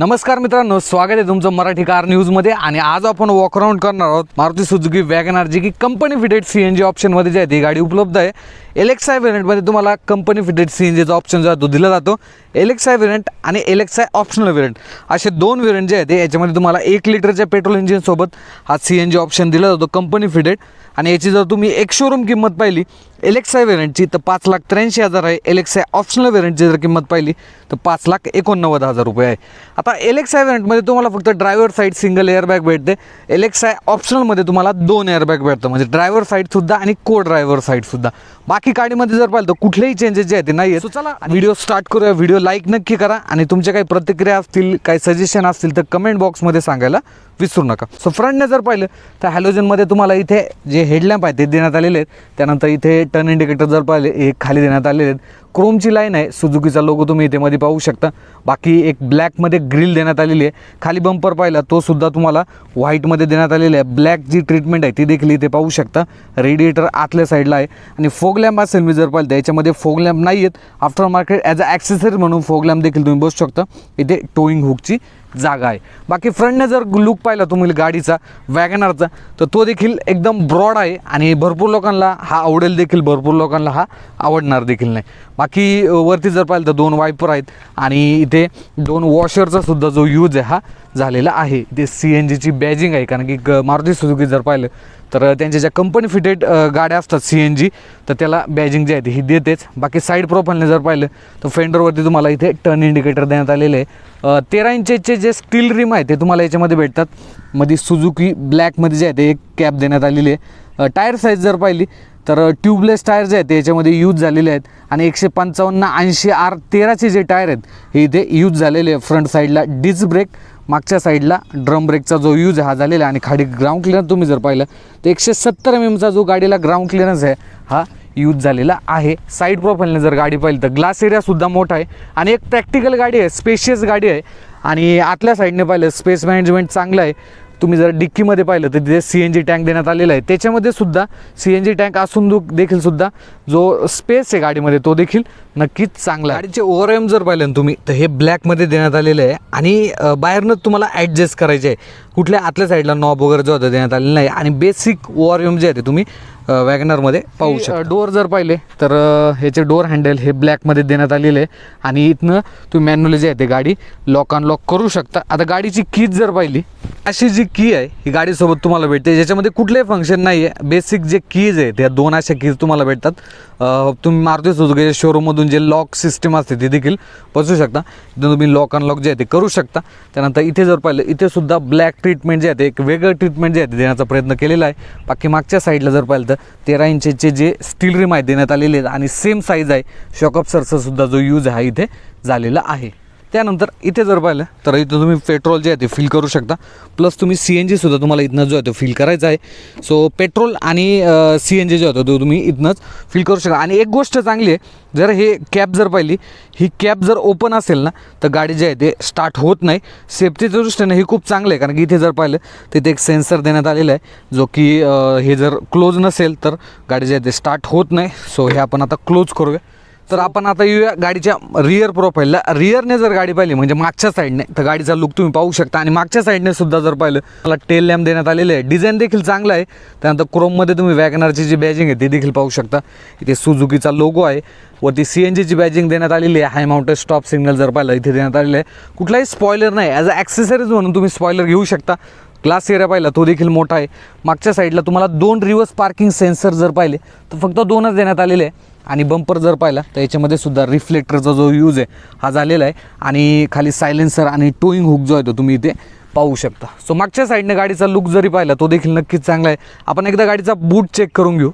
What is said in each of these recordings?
नमस्कार मित्रांनो स्वागत आहे तुमचं मराठी कार न्यूजमध्ये. आणि आज आपण वॉकराऊंड करणार आहोत मारुती सुजुकी वॅगनार जी की company fitted C N G ऑप्शनमध्ये जी आहे ती गाडी उपलब्ध आहे. एलेक्साय व्हेरियंटमध्ये तुम्हाला कंपनी फिटेड सी एन जीचा ऑप्शन जो आहे तो दिला जातो. एलेक्साय व्हेरियंट आणि एलेक्साय ऑप्शनल व्हेरियंट असे दोन व्हेरियंट जे आहेत याच्यामध्ये तुम्हाला एक लिटरच्या पेट्रोल इंजिनसोबत हा सी एन जी ऑप्शन दिला जातो कंपनी फिटेड आणि याची जर तुम्ही एक शोरूम किंमत पाहिली एलेक्साय व्हेरियंटची तर पाच लाख त्र्याऐंशी हजार आहे. एलेक्साय ऑप्शनल व्हेरियंटची जर किंमत पाहिली तर पाच लाख एकोणनव्वद हजार रुपये आहे. आता एलेक्साय व्हेरियंटमध्ये तुम्हाला फक्त ड्रायव्हर साईड सिंगल एअरबॅग भेटते. एलेक्साय ऑप्शनलमध्ये तुम्हाला दोन एअरबॅग भेटतं. म्हणजे ड्रायव्हर साईडसुद्धा आणि को ड्रायव्हर साईडसुद्धा बाकी गाडीमध्ये जर पाहिलं तर कुठलेही चेंजेस जे आहेत ते नाही आहेत चला व्हिडिओ स्टार्ट करूया व्हिडिओ लाईक नक्की करा आणि तुमच्या काही प्रतिक्रिया असतील काही सजेशन असतील तर कमेंट बॉक्समध्ये सांगायला विसरू नका. सो फ्रंटने जर पाहिलं तर हॅलोजनमध्ये तुम्हाला इथे जे हेडलॅम्प आहे ते देण्यात आलेले आहेत. त्यानंतर इथे टर्न इंडिकेटर जर पाहिले हे खाली देण्यात आलेले आहेत. क्रोमची लाईन आहे सुजुकीचा लोगो तुम्ही इथे मध्ये पाहू शकता. बाकी एक ब्लॅकमध्ये ग्रिल देण्यात आलेली आहे. खाली बंपर पाहिला तो सुद्धा तुम्हाला व्हाईटमध्ये देण्यात आलेला आहे. ब्लॅक जी ट्रीटमेंट आहे ती देखील इथे पाहू शकता. रेडिएटर आतल्या साईडला आहे. आणि फोग लॅम्प असेल मी जर पाहिलं तर याच्यामध्ये फोग लॅम्प नाही आहेत after market as a accessory म्हणून फोग लॅम्प देखील तुम्ही बसू शकता. इथे टोईंग हुकची जागा आहे. बाकी फ्रंटने जर लुक पाहिला तुम्ही गाडीचा वॅगनारचा तर तो देखील एकदम ब्रॉड आहे आणि भरपूर लोकांना हा आवडेल देखील भरपूर लोकांना हा आवडणार देखील नाही. बाकी वरती जर पाहिलं तर दोन वायपर आहेत आणि इथे दोन वॉशरचा सुद्धा जो यूज आहे हा झालेला आहे. इथे सी एन जीची बॅजिंग आहे कारण की ग- मारुती सुझुकी जर पाहिलं तर त्यांच्या ज्या कंपनी फिटेड गाड्या असतात सी एन जी तर त्याला बॅजिंग जे आहे ते ही देतेच. बाकी साईड प्रोफाईलने जर पाहिलं तर फेंडरवरती तुम्हाला इथे टर्न इंडिकेटर देण्यात आलेले आहे. तेरा इंचेचे जे स्टील रिम आहे ते तुम्हाला याच्यामध्ये भेटतात. मध्ये सुझुकी ब्लॅकमध्ये जे आहे ते एक कॅप देण्यात आलेली आहे. टायर साईज जर पाहिली तर ट्यूबलेस टायर जे आहेत ते याच्यामध्ये यूज झालेले आहेत. आणि एकशे पंचावन्न ऐंशी आर तेराचे जे टायर आहेत हे इथे यूज झालेले आहे. फ्रंट साईडला डिस्क ब्रेक मागच्या साईडला ड्रम ब्रेकचा जो यूज हा झालेला आहे आणि खाडी ग्राउंड क्लिअरन्स तुम्ही जर पाहिलं तर एकशे सत्तर एम एमचा जो गाडीला ग्राउंड क्लिअरन्स आहे हा यूज झालेला आहे. साईड प्रोफाईलने जर गाडी पाहिली तर ग्लास एरियासुद्धा मोठा आहे आणि एक प्रॅक्टिकल गाडी आहे स्पेशियस गाडी आहे. आणि आतल्या साईडने पाहिलं स्पेस मॅनेजमेंट चांगलं आहे. तुम्ही जर डिक्कीमध्ये पाहिलं तर तिथे सी एन जी टँक देण्यात आलेला आहे. त्याच्यामध्ये सुद्धा सी एन जी टँक असून देखील सुद्धा जो स्पेस आहे गाडीमध्ये तो देखील नक्कीच चांगला आहे. गाडीचे ओव्हर एम जर पाहिलं ना तुम्ही तर हे ब्लॅकमध्ये देण्यात आलेलं आहे. आणि बाहेरनं तुम्हाला ॲडजस्ट करायचे आहे. कुठल्या आतल्या साईडला नॉब वगैरे जो होता देण्यात आलेला नाही. आणि बेसिक ओव्हर एम जे आहे ते तुम्ही वॅगनरमध्ये पाहू शकता. डोअर जर पाहिले तर ह्याचे डोअर हँडल हे ब्लॅकमध्ये देण्यात आलेले आहे. आणि इथनं तुम्ही मॅन्युअली जे आहे ते गाडी लॉक अनलॉक करू शकता. आता गाडीची कीज जर पाहिली अशी जी की आहे ही गाडीसोबत तुम्हाला भेटते. ज्याच्यामध्ये कुठलेही फंक्शन नाही आहे बेसिक जे कीज आहे त्या दोन अशा कीज तुम्हाला भेटतात. तुम्ही मारुती सुझुकी शोरूममधून जे लॉक सिस्टम असते ती देखील बसू शकता. इथं तुम्ही लॉक अनलॉक जे आहे ते करू शकता. त्यानंतर इथे जर पाहिलं इथे सुद्धा ब्लॅक ट्रीटमेंट जे आहे ते एक वेगळं ट्रीटमेंट जे आहे ते देण्याचा प्रयत्न केलेला आहे. बाकी मागच्या साईडला जर पाहिलं तर तेरा इंचचे जे स्टील रिम आहे देण्यात आलेले आहेत आणि सेम साईज आहे. शॉकअप सरचा सुद्धा जो यूज हा इथे झालेला आहे. त्यानंतर इथे जर पाहिलं तर इथं तुम्ही पेट्रोल जे आहे ते फिल करू शकता. प्लस तुम्ही सी एन जीसुद्धा तुम्हाला इथनं जो आहे तो फिल करायचा आहे. सो पेट्रोल आणि सी एन जी जो होतो तो तुम्ही इथनंच फिल करू शकता. आणि एक गोष्ट चांगली आहे जर हे कॅब जर पाहिली ही कॅब जर ओपन असेल ना तर गाडी जे आहे ते स्टार्ट होत नाही. सेफ्टीच्या दृष्टीने हे खूप चांगलं आहे कारण की इथे जर पाहिलं तर इथे एक सेन्सर देण्यात आलेला आहे जो की हे जर क्लोज नसेल तर गाडी जे आहे ते स्टार्ट होत नाही. सो हे आपण आता क्लोज करूया. तर आपण आता येऊया गाडीच्या रिअर प्रोफाईलला रिअरने जर गाडी पाहिली म्हणजे मागच्या साईडने तर गाडीचा लुक तुम्ही पाहू शकता. आणि मागच्या साईडने सुद्धा जर पाहिलं मला टेल लॅम्प देण्यात आलेले आहे. डिझाईन देखील चांगलं आहे. त्यानंतर क्रोममध्ये तुम्ही वॅगनरची जी बॅजिंग आहे ती देखील पाहू शकता. इथे सुझुकीचा लोगो आहे. वरती सी एन जीची बॅजिंग देण्यात आलेली आहे. हाय माउंटेड स्टॉप सिग्नल जर पाहिलं इथे देण्यात आलेलं आहे. कुठलाही स्पॉयलर नाही. ॲज अ ॲक्सेसरीज म्हणून तुम्ही स्पॉयलर घेऊ शकता. ग्लास एरिया पाहिला तो देखील मोठा आहे. मागच्या साईडला तुम्हाला दोन रिव्हर्स पार्किंग सेन्सर जर पाहिले तर फक्त दोनच देण्यात आलेले आहे. आणि बंपर जर पाहिला तर याच्यामध्ये सुद्धा रिफ्लेक्टरचा जो यूज आहे हा झालेला आहे. आणि खाली सायलेन्सर आणि टोईंग हुक जो आहे तो तुम्ही इथे पाहू शकता. सो मागच्या साईडने गाडीचा लुक जरी पाहिला तो देखील नक्कीच चांगला आहे. आपण एकदा गाडीचा बूट चेक करून घेऊ.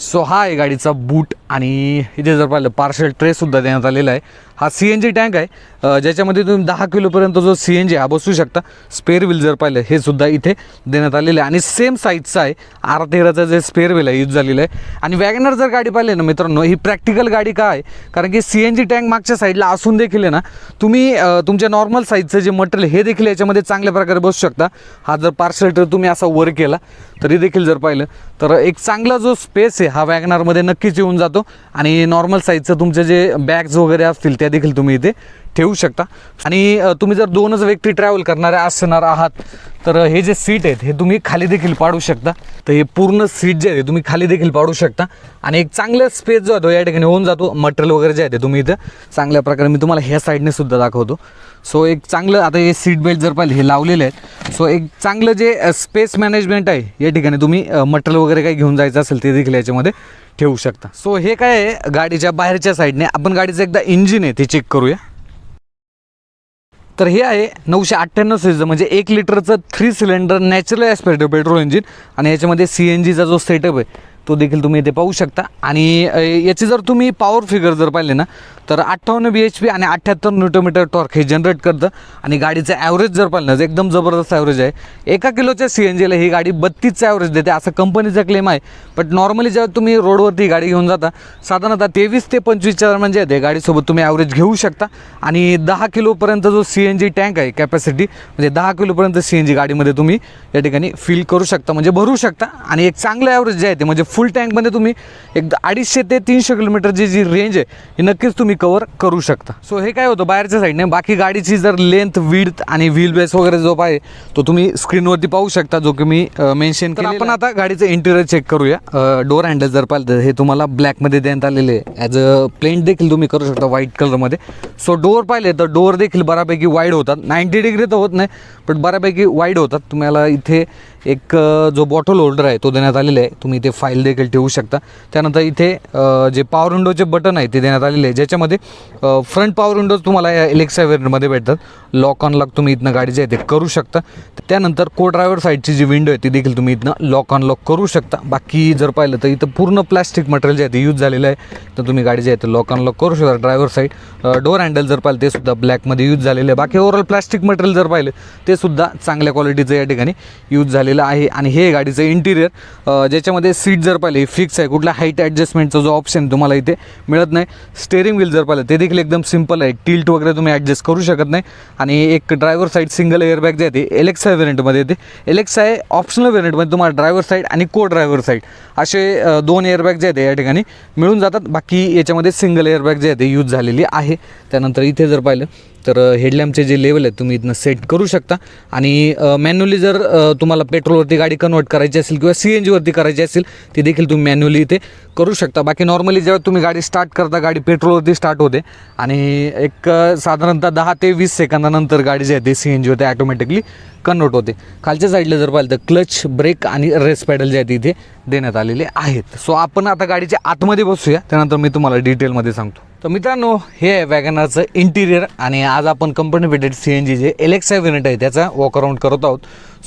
सो हा आहे गाडीचा बूट आणि इथे जर पाहिलं पार्शल ट्रेसुद्धा देण्यात आलेला आहे. हा सी एन जी टँक आहे. ज्याच्यामध्ये तुम्ही दहा किलोपर्यंत जो सी एन जी हा बसू शकता. स्पेअर व्हील जर पाहिलं हे सुद्धा इथे देण्यात आलेलं आहे. आणि सेम साईजचा आहे. आर तेराचा जे स्पेअर व्हील आहे यूज झालेलं आहे. आणि वॅगनर जर गाडी पाहिली ना मित्रांनो ही प्रॅक्टिकल गाडी का आहे? कारण की सी एन जी टँक मागच्या साईडला असून देखील आहे ना तुम्ही तुमच्या नॉर्मल साईजचं जे मटेरियल हे देखील याच्यामध्ये चांगल्या प्रकारे बसू शकता. हा जर पार्सल ट्रे तुम्ही असा वर केला तरी देखील जर पाहिलं तर एक चांगला जो स्पेस आहे हा वॅगनारमध्ये नक्कीच येऊन जातो. जातो आणि नॉर्मल साईजचं तुमचे जे बॅग्स वगैरे असतील त्या देखील तुम्ही इथे ठेवू शकता. आणि तुम्ही जर दोनच व्यक्ती ट्रॅव्हल करणारे असणार आहात तर हे जे सीट आहेत हे तुम्ही खाली देखील पाडू शकता. तर हे पूर्ण सीट जे आहे तुम्ही खाली देखील पाडू शकता. आणि एक चांगला स्पेस जो आहे तो या ठिकाणी होऊन जातो. मटेरियल वगैरे जे आहे ते तुम्ही इथं चांगल्या प्रकारे मी तुम्हाला ह्या साईडने सुद्धा दाखवतो. सो एक चांगलं आता हे सीट बेल्ट जर पाहिजे हे लावलेले आहेत सो एक चांगलं जे स्पेस मॅनेजमेंट आहे या ठिकाणी तुम्ही मटेरियल वगैरे काही घेऊन जायचं असेल ते देखील याच्यामध्ये ठेवू शकता. सो हे काय आहे गाडीच्या बाहेरच्या साईडने आपण गाडीचं एकदा इंजिन आहे ते चेक करूया. तर हे आहे नऊशे अठ्ठ्याण्णव सीचं म्हणजे एक लिटरचं three cylinder natural aspect petrol engine आणि याच्यामध्ये सी एन जीचा जो सेटअप आहे तो देखील तुम्ही इथे पाहू शकता. आणि याची जर तुम्ही पॉवर फिगर जर पाहिले ना तर अठ्ठावन्न बी एच पी आणि अठ्ठ्याहत्तर न्यूटोमीटर टॉर्क हे जनरेट करतं. आणि गाडीचं ॲव्हरेज जर पाहिलं ना तर एकदम जबरदस्त ॲव्हरेज आहे. एका किलोच्या सी एन जीला ही गाडी बत्तीसचं ॲव्हरेज देते असं कंपनीचा क्लेम आहे. बट नॉर्मली जेव्हा तुम्ही रोडवरती गाडी घेऊन जाता साधारणतः तेवीस ते पंचवीसच्या दरम्यान जे आहे गाडीसोबत तुम्ही ॲव्हरेज घेऊ शकता. आणि दहा किलोपर्यंत जो सी एन जी टँक आहे कॅपॅसिटी म्हणजे दहा किलोपर्यंत सी एन जी गाडीमध्ये तुम्ही या ठिकाणी फिल करू शकता म्हणजे भरू शकता. आणि एक चांगलं ॲव्हरेज जे आहे ते म्हणजे फुल टँकमध्ये तुम्ही एक अडीचशे ते तीनशे किलोमीटरची जी रेंज आहे ही नक्कीच तुम्ही कवर करू शकता. सो हे काय होतं? बाहेरच्या साईडने बाकी गाडीची जर लेंथ विड्थ आणि व्हील बेस वगैरे जो आहे तो तुम्ही स्क्रीनवरती पाहू शकता जो की मी मेन्शन केला आपण आता गाडीचं इंटिरियर चेक करूया. डोर हँडल जर पाहिलं तर हे तुम्हाला ब्लॅकमध्ये देण्यात आलेले आहे. ॲज अ प्लेंट देखील तुम्ही करू शकता व्हाईट कलरमध्ये सो डोअर पाहिले तर डोअर देखील बऱ्यापैकी वाईड होतात. नाईंटी डिग्री तर होत नाही बट बऱ्यापैकी वाईड होतात. तुम्हाला इथे एक जो बॉटल होल्डर आहे तो देण्यात आलेला आहे. तुम्ही इथे फाईल देखील ठेवू शकता. त्यानंतर इथे जे पॉवर विंडोचे बटन आहे ते देण्यात आलेले आहे. ज्याच्यामध्ये फ्रंट पॉवर विंडोज तुम्हाला या इलेक्सा वेरियंटमध्ये भेटतात. लॉक अनलॉक तुम्ही इथनं गाडी जे आहे ते करू शकता. त्यानंतर को ड्रायव्हर साईडची जी विंडो आहे ती देखील तुम्ही इथनं लॉक अनलॉक करू शकता. बाकी जर पाहिलं तर इथं पूर्ण प्लॅस्टिक मटेरियल जे आहे ते यूज झालेलं आहे. तर तुम्ही गाडी जे आहे ते लॉक अनलॉक करू शकता. ड्रायव्हर साईड डोअर हँडल जर पाहिलं ते सुद्धा ब्लॅकमध्ये यूज झालेलं आहे. बाकी ओव्हरऑल प्लॅस्टिक मटेरियल जर पाहिलं ते सुद्धा चांगल्या क्वालिटीचं या ठिकाणी यूज आलेलं आहे आणि हे गाडीचं इंटिरियर ज्याच्यामध्ये सीट जर पाहिले फिक्स आहे. कुठला हाईट ॲडजस्टमेंटचा जो ऑप्शन तुम्हाला इथे मिळत नाही. स्टेअरिंग व्हील जर पाहिलं ते देखील एकदम सिंपल आहे. टिल्ट वगैरे तुम्ही ॲडजस्ट करू शकत नाही. आणि एक ड्रायव्हर साईड सिंगल एअरबॅग जे आहे ते एलेक्सा व्हेरियंटमध्ये येते. एलेक्सा आहे ऑप्शनल व्हेरियंटमध्ये तुम्हाला ड्रायव्हर साईड आणि को ड्रायव्हर साईड असे दोन एअरबॅग जे आहेत या ठिकाणी मिळून जातात. बाकी याच्यामध्ये सिंगल एअरबॅग जे आहे ते यूज झालेली आहे. त्यानंतर इथे जर पाहिलं तर हेडलॅम्पचे जे लेवल आहेत तुम्ही इथनं सेट करू शकता. आणि मॅन्युअली जर तुम्हाला पेट्रोलवरती गाडी कन्वर्ट करायची असेल किंवा सी एन जीवरती करायची असेल ती देखील तुम्ही मॅन्युअली इथे करू शकता. बाकी नॉर्मली जेव्हा तुम्ही गाडी स्टार्ट करता गाडी पेट्रोलवरती स्टार्ट होते आणि एक साधारणतः दहा ते वीस सेकंदानंतर गाडी जी आहे ती सी एन जीवरती ॲटोमॅटिकली कन्वर्ट होते. खालच्या साईडला जर पाहिलं तर क्लच ब्रेक आणि रेस पॅडल जे आहेत इथे देण्यात आलेले आहेत. सो आपण आता गाडीच्या आतमध्ये बसूया त्यानंतर मी तुम्हाला डिटेलमध्ये सांगतो. तर मित्रांनो हे आहे वॅगनारचं इंटिरियर आणि आज आपण company fitted C N G जे एलेक्सा युनिट आहे त्याचा वॉक करत आहोत.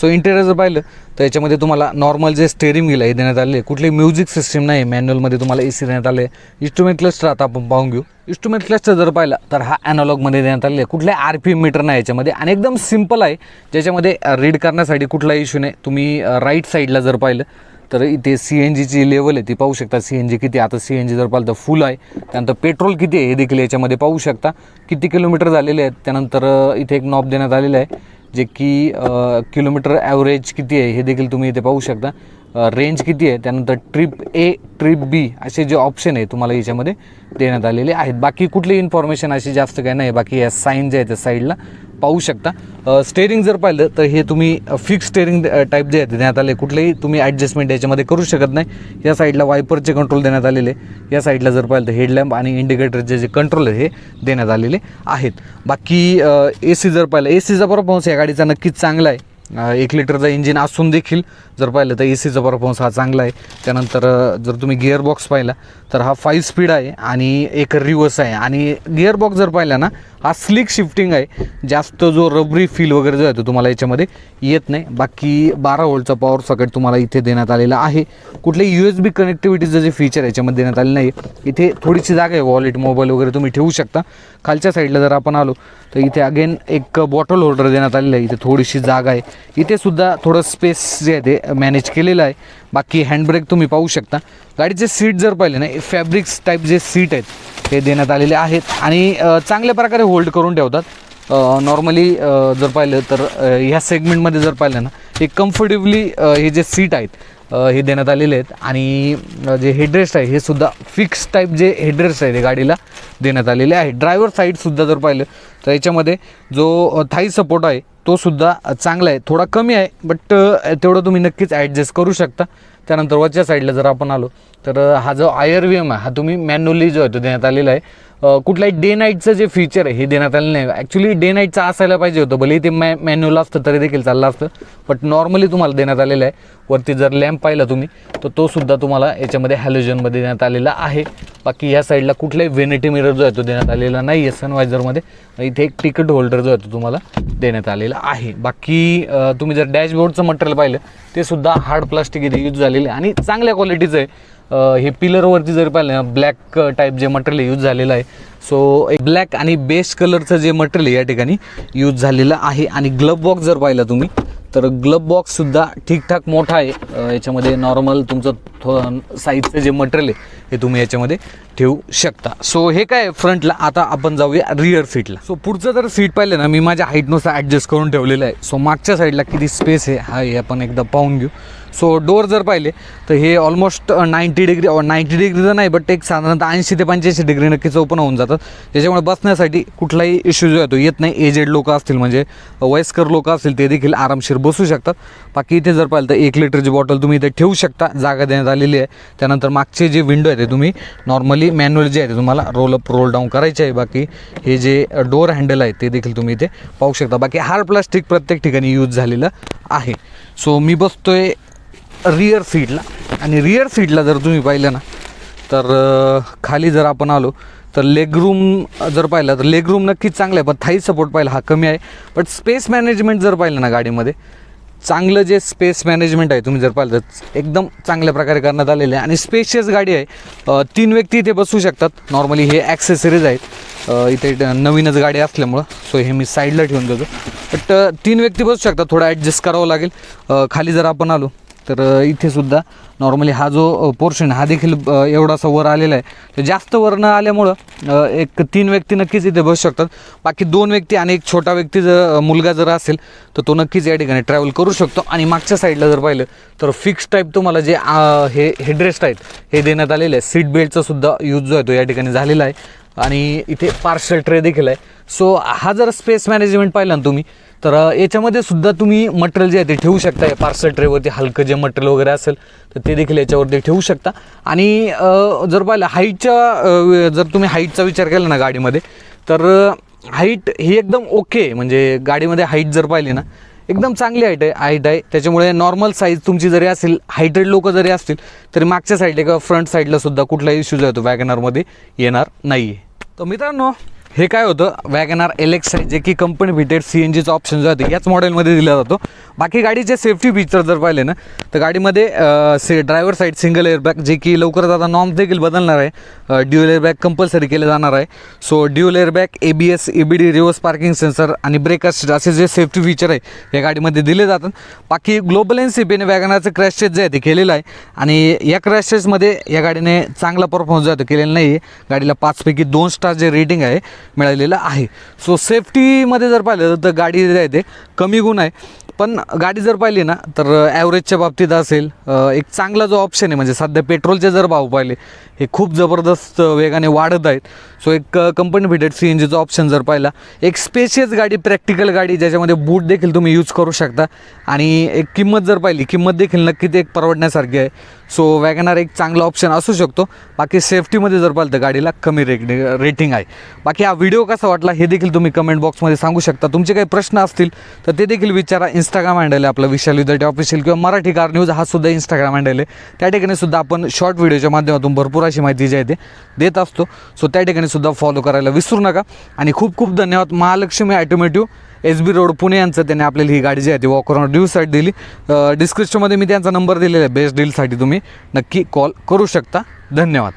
सो इंटिरियर जर पाहिलं तर याच्यामध्ये तुम्हाला नॉर्मल जे स्टेअरिंग व्हील आहे देण्यात आले कुठली म्युझिक सिस्टीम नाही मॅन्युअलमध्ये तुम्हाला ए सी देण्यात आले इन्स्ट्रुमेंट क्लस्टर आता आपण पाहून घेऊ. इन्स्ट्रुमेंट क्लस्टर जर पाहिला तर हा ॲनॉलॉगमध्ये देण्यात आले आहे. आर पी मीटर नाही याच्यामध्ये. आणि एकदम सिंपल आहे ज्याच्यामध्ये रीड करण्यासाठी कुठला इश्यू नाही. तुम्ही राईट साईडला जर पाहिलं तर इथे सी एन जीची लेवल आहे ती पाहू शकता. सी एन जी किती आहे. आता सी एन जी जर पाहिलं तर फुल आहे. त्यानंतर पेट्रोल किती आहे? हे देखील याच्यामध्ये पाहू शकता. किती किलोमीटर झालेले आहेत? त्यानंतर इथे एक नॉब देण्यात आलेलं आहे जे की किलोमीटर ॲव्हरेज किती आहे? हे देखील तुम्ही इथे पाहू शकता. रेंज किती आहे? त्यानंतर ट्रिप ए ट्रिप बी असे जे ऑप्शन आहे तुम्हाला याच्यामध्ये देण्यात आलेले आहेत. बाकी कुठली इन्फॉर्मेशन अशी जास्त काही नाही बाकी या साईन जे आहे त्या साईडला पाहू शकता. स्टेअरिंग जर पाहिलं तर हे तुम्ही फिक्स स्टेअरिंग टाईप जे आहे देण्यात आले. कुठलेही तुम्ही ॲडजस्टमेंट याच्यामध्ये करू शकत नाही. या साईडला वायपरचे कंट्रोल देण्यात आलेले. या साईडला जर पाहिलं तर हेडलॅम्प आणि इंडिकेटरचे जे कंट्रोल आहे हे देण्यात आलेले आहेत. बाकी ए सी जर पाहिलं ए सीचा परफॉर्मन्स या गाडीचा नक्कीच चांगला आहे. एक लिटरचा इंजिन असून देखील जर पाहिलं तर ए सीचा परफॉर्मन्स हा चांगला आहे. त्यानंतर जर तुम्ही गिअरबॉक्स पाहिला तर हा फाईव्ह स्पीड आहे आणि एक रिवर्स आहे. आणि गिअरबॉक्स जर पाहिला ना हा स्लिक शिफ्टिंग आहे. जास्त जो रबरी फील वगैरे जो आहे तो तुम्हाला याच्यामध्ये येत नाही. बाकी बारा वोल्टचा पॉवर सॉकेट तुम्हाला इथे देण्यात आलेला आहे. कुठलंही यू एस बी कनेक्टिव्हिटीचं जे फीचर आहे याच्यामध्ये देण्यात आलेलं नाही. इथे थोडीशी जागा आहे. वॉलेट मोबाईल वगैरे तुम्ही ठेवू शकता. खालच्या साईडला जर आपण आलो तर इथे अगेन एक बॉटल होल्डर देण्यात आलेलं आहे. इथे थोडीशी जागा आहे. इथे सुद्धा थोडं स्पेस जे आहे ते मॅनेज केलेलं आहे. बाकी हँडब्रेक तुम्ही पाहू शकता. गाडीचे सीट जर पाहिले ना फॅब्रिक्स टाईप जे सीट आहेत ते देण्यात आलेले आहेत. आणि चांगल्या प्रकारे होल्ड करून ठेवतात. नॉर्मली जर पाहिलं तर ह्या सेगमेंटमध्ये जर पाहिलं ना हे कम्फर्टेबली हे जे सीट आहेत हे देण्यात आलेले आहेत. आणि जे हेडरेस्ट आहे हे सुद्धा फिक्स टाईप जे हेडरेस्ट आहे ते गाडीला देण्यात आलेले आहे. ड्रायव्हर साईडसुद्धा जर पाहिलं तर याच्यामध्ये जो थाई सपोर्ट आहे तो सुद्धा चांगला आहे. थोडा कमी आहे बट तेवढं तुम्ही नक्कीच ॲडजस्ट करू शकता. त्यानंतर वरच्या साईडला जर आपण आलो तर हा जो आयर व्ही एम आहे हा तुम्ही मॅन्युअली जो आहे तो देण्यात आलेला आहे. कुठलाही डे नाईटचं जे फीचर आहे हे देण्यात आलेलं नाही. ॲक्च्युली डे नाईटचं असायला पाहिजे होतं भले ते मॅ मॅन्युअल असतं तरी देखील चाललं असतं. बट नॉर्मली तुम्हाला देण्यात आलेलं आहे. वरती जर लॅम्प पाहिला तुम्ही तर तो सुद्धा तुम्हाला याच्यामध्ये हॅलोजनमध्ये देण्यात आलेला आहे. बाकी या साईडला कुठलाही व्हेनिटी मिरर जो आहे तो देण्यात आलेला नाही आहे सनवायझरमध्ये इथे एक तिकीट होल्डर जो आहे तो तुम्हाला देण्यात आलेला आहे. बाकी तुम्ही जर डॅशबोर्डचं मटेरियल पाहिलं ते सुद्धा हार्ड प्लास्टिक इथे यूज झालेली आहे. आणि चांगल्या क्वालिटीचं आहे. हे पिलरवरती जर पाहिलं ना ब्लॅक टाईप जे मटेरियल यूज झालेलं आहे. सो एक ब्लॅक आणि बेस्ट कलरचं जे मटेरियल या ठिकाणी यूज झालेलं आहे. आणि ग्लब बॉक्स जर पाहिलं तुम्ही तर ग्लब बॉक्ससुद्धा ठीकठाक मोठा आहे. याच्यामध्ये नॉर्मल तुमचं थो साईजचं जे मटेरियल आहे हे तुम्ही याच्यामध्ये ठेवू शकता. सो हे काय फ्रंटला आता आपण जाऊया रिअर सीटला सो पुढचं जर सीट पाहिलं ना मी माझ्या हाईटनुसार ॲडजस्ट करून ठेवलेलं आहे. सो मागच्या साईडला किती स्पेस आहे हा हे आपण एकदा पाहून घेऊ. सो डोअर जर पाहिले तर हे almost ninety degree ninety degree तर नाही बट एक साधारणतः ऐंशी ते पंच्याऐंशी डिग्री नक्कीच ओपन होऊन जातात त्याच्यामुळे बसण्यासाठी कुठलाही इश्यू जो आहे तो येत नाही. एजेड लोक असतील म्हणजे वयस्कर लोक असतील ते देखील आरामशीर बसू शकतात. बाकी इथे जर पाहिलं तर एक लिटरची बॉटल तुम्ही इथे ठेवू शकता. जागा देण्यात आलेली आहे. त्यानंतर मागचे जे विंडो आहे ते तुम्ही नॉर्मली मॅन्युअल जे आहे ते तुम्हाला रोल अप रोल डाऊन करायचे आहे. बाकी हे जे डोअर हँडल आहे ते देखील तुम्ही इथे पाहू शकता. बाकी हार्ड प्लास्टिक प्रत्येक ठिकाणी यूज झालेलं आहे. सो मी बसतोय रिअर सीटला आणि रिअर सीटला जर तुम्ही पाहिलं ना तर खाली जर आपण आलो तर लेग रूम जर पाहिलं तर लेग रूम नक्कीच चांगलं आहे पण थाई सपोर्ट पाहिला हा कमी आहे. बट स्पेस मॅनेजमेंट जर पाहिलं ना गाडीमध्ये चांगलं जे स्पेस मॅनेजमेंट आहे तुम्ही जर पाहिलं तर एकदम चांगल्या प्रकारे करण्यात आलेलं आहे. आणि स्पेशियस गाडी आहे तीन व्यक्ती इथे बसू शकतात. नॉर्मली हे ॲक्सेसरीज आहेत. इथे नवीनच गाडी असल्यामुळं सो हे मी साईडला ठेवून देतो. बट तीन व्यक्ती बसू शकतात थोडं ॲडजस्ट करावं लागेल. खाली जर आपण आलो तर इथेसुद्धा इथे सुद्धा नॉर्मली हा जो पोर्शन हा देखील एवढासा वर आलेला आहे. तर जास्त वर न आल्यामुळं एक तीन व्यक्ती नक्कीच इथे बसू शकतात. बाकी दोन व्यक्ती आणि एक छोटा व्यक्ती जर मुलगा जर असेल तर तो नक्कीच या ठिकाणी ट्रॅव्हल करू शकतो. आणि मागच्या साईडला जर पाहिलं तर फिक्स टाईप तुम्हाला जे हे हेडरेस्ट आहेत हे देण्यात आलेले आहे सीट बेल्टचा सुद्धा यूज जो आहे तो या ठिकाणी झालेला आहे. आणि इथे पार्सल ट्रे देखील आहे. सो हा जर स्पेस मॅनेजमेंट पाहिलं ना तुम्ही तर याच्यामध्ये सुद्धा तुम्ही मटेरियल जे आहे ते ठेवू शकता. या पार्सल ट्रेवरती हलकं जे मटेरियल वगैरे असेल तर ते देखील याच्यावरती ठेवू शकता. आणि जर पाहिलं हाईटच्या जर तुम्ही हाईटचा विचार केला ना गाडीमध्ये तर हाईट ही एकदम ओके म्हणजे गाडीमध्ये हाईट जर पाहिली ना एकदम चांगली हाईट आहे हाईट आहे. त्याच्यामुळे नॉर्मल साईज तुमची जरी असेल हायटेड लोक जरी असतील तरी मागच्या साईडला किंवा फ्रंट साईडला सुद्धा कुठलाही इश्यू जो आहे तो येणार नाही आहे तर मित्रांनो हे काय होतं? वॅगनार एल एक्स आहे जे की कंपनी फिटेड सी एन जीचा ऑप्शन जो आहे याच मॉडेलमध्ये दिला जातो. बाकी गाडीचे सेफ्टी फीचर जर पाहिले ना तर गाडीमध्ये से ड्रायव्हर साईड सिंगल एअरबॅग जे की लवकरच आता नॉर्म्स देखील बदलणार आहे. ड्युअल एअरबॅग कंपल्सरी केले जाणार आहे. So dual airbag A B S A B D reverse parking sensor आणि ब्रेक असिस्ट असे जे सेफ्टी फीचर आहे या गाडीमध्ये दिले जातात. बाकी ग्लोबल एन सी पीने वॅगनारचं क्रॅश टेस्ट जे आहे ते केलेलं आहे. आणि या क्रॅश टेस्टमध्ये या गाडीने चांगला परफॉर्मन्स जो आहे तो केलेला नाही आहे गाडीला पाचपैकी दोन स्टार जे रेटिंग आहे मिळालेलं आहे. सो सेफ्टीमध्ये जर पाहिलं तर गाडी जे आहे ते कमी गुण आहे. पण गाडी जर पाहिली ना तर ॲव्हरेजच्या बाबतीत असेल एक चांगला जो ऑप्शन आहे म्हणजे सध्या पेट्रोलचे जर भाव पाहिले हे खूप जबरदस्त वेगाने वाढत आहेत. सो एक कंपनी फिटेड सी एन जीचा ऑप्शन जर पाहिला. एक स्पेशियस गाडी प्रॅक्टिकल गाडी ज्याच्यामध्ये बूट देखील तुम्ही यूज करू शकता. आणि एक किंमत जर पाहिली किंमत देखील नक्की ते एक परवडण्यासारखी आहे. सो वॅगनार एक चांगला ऑप्शन असू शकतो. बाकी सेफ्टीमध्ये जर पाहिलं तर गाडीला कमी रेट रेटिंग आहे. बाकी हा व्हिडिओ कसा वाटला हे देखील तुम्ही कमेंट बॉक्समध्ये सांगू शकता. तुमचे काही प्रश्न असतील तर ते देखील विचारा. इंस्टाग्राम हँडल आहे आपलं विशाल विद्यार्थी ऑफिशियल किंवा मराठी कार न्यूज हा सुद्धा इंस्टाग्राम हँडल आहे. त्या ठिकाणी सुद्धा आपण शॉर्ट व्हिडिओच्या माध्यमातून भरपूर अशी माहिती जी आहे ते देत असतो. सो त्या ठिकाणी सुद्धा फॉलो करायला विसरू नका. आणि खूप खूप धन्यवाद Mahalaxmi Automotive S B Road Pune यांचं त्यांनी आपल्याला ही गाडी जी आहे ती वॉक ड्यू ड्यूसाठी दिली. डिस्क्रिप्शनमध्ये मी त्यांचा नंबर दिलेला आहे. बेस्ट डीलसाठी तुम्ही नक्की कॉल करू शकता. धन्यवाद.